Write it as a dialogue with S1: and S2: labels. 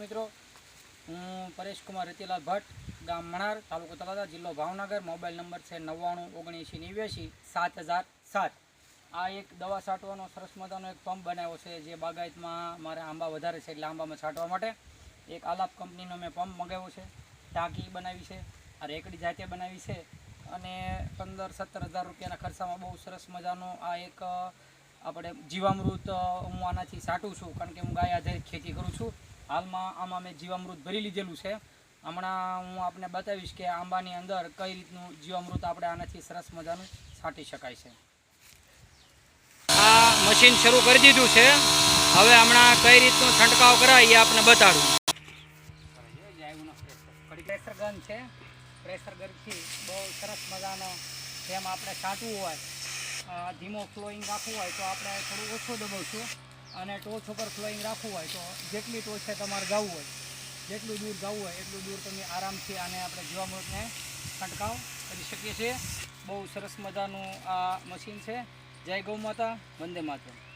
S1: મિત્રો. હું પરેશકુમાર રતિલાલ ભટ્ટ, ગામ મણાર, તાલુકો તળાજા, જિલ્લો ભાવનગર. મોબાઈલ નંબર છે નવ્વાણું ઓગણીસી નેવ્યાસી સાત હજાર સાત. આ એક દવા છાંટવાનો સરસ મજાનો એક પંપ બનાવ્યો છે જે બાગાયતમાં મારે આંબા વધારે છે એટલે આંબામાં છાંટવા માટે. એક આલાપ કંપનીનો મેં પંપ મંગાવ્યો છે. ટાંકી બનાવી છે. આ રેકડી જાતે બનાવી છે. અને પંદર સત્તર હજાર રૂપિયાના ખર્ચામાં બહુ સરસ મજાનો આ એક આપણે જીવામૃત હું આનાથી છાંટું છું. કારણ કે હું ગાય આધારિત ખેતી હાલમાં આમાં મેં જીવામૃત ભરી લીધેલું છે. હમણાં હું આપને બતાવીશ કે આંબાની અંદર કઈ રીતનું જીવામૃત આપણે આનાથી સરસ મજાનું છાંટી શકાય છે. આ મશીન શરૂ કરી દીધું છે. હવે હમણાં કઈ રીતનું છંટકાવ કરાય એ આપને બતાડું. પ્રેશર ગન છે. પ્રેશર ગનથી બહુ સરસ મજાનો જેમ આપણે છાંટવું હોય ધીમો ફ્લોઈંગ રાખવું હોય તો આપણે થોડું ઓછું દબાવશું. અને ટોચ ઉપર ફ્લોઈંગ રાખવું હોય તો જેટલી ટોચે તમારે ગાવું હોય, જેટલું દૂર ગાવું હોય એટલું દૂર તમે આરામથી આને આપણે જીવામૃતને છંટકાવ કરી શકીએ છીએ. બહુ સરસ મજાનું આ મશીન છે. જય ગૌ માતા, વંદે માતા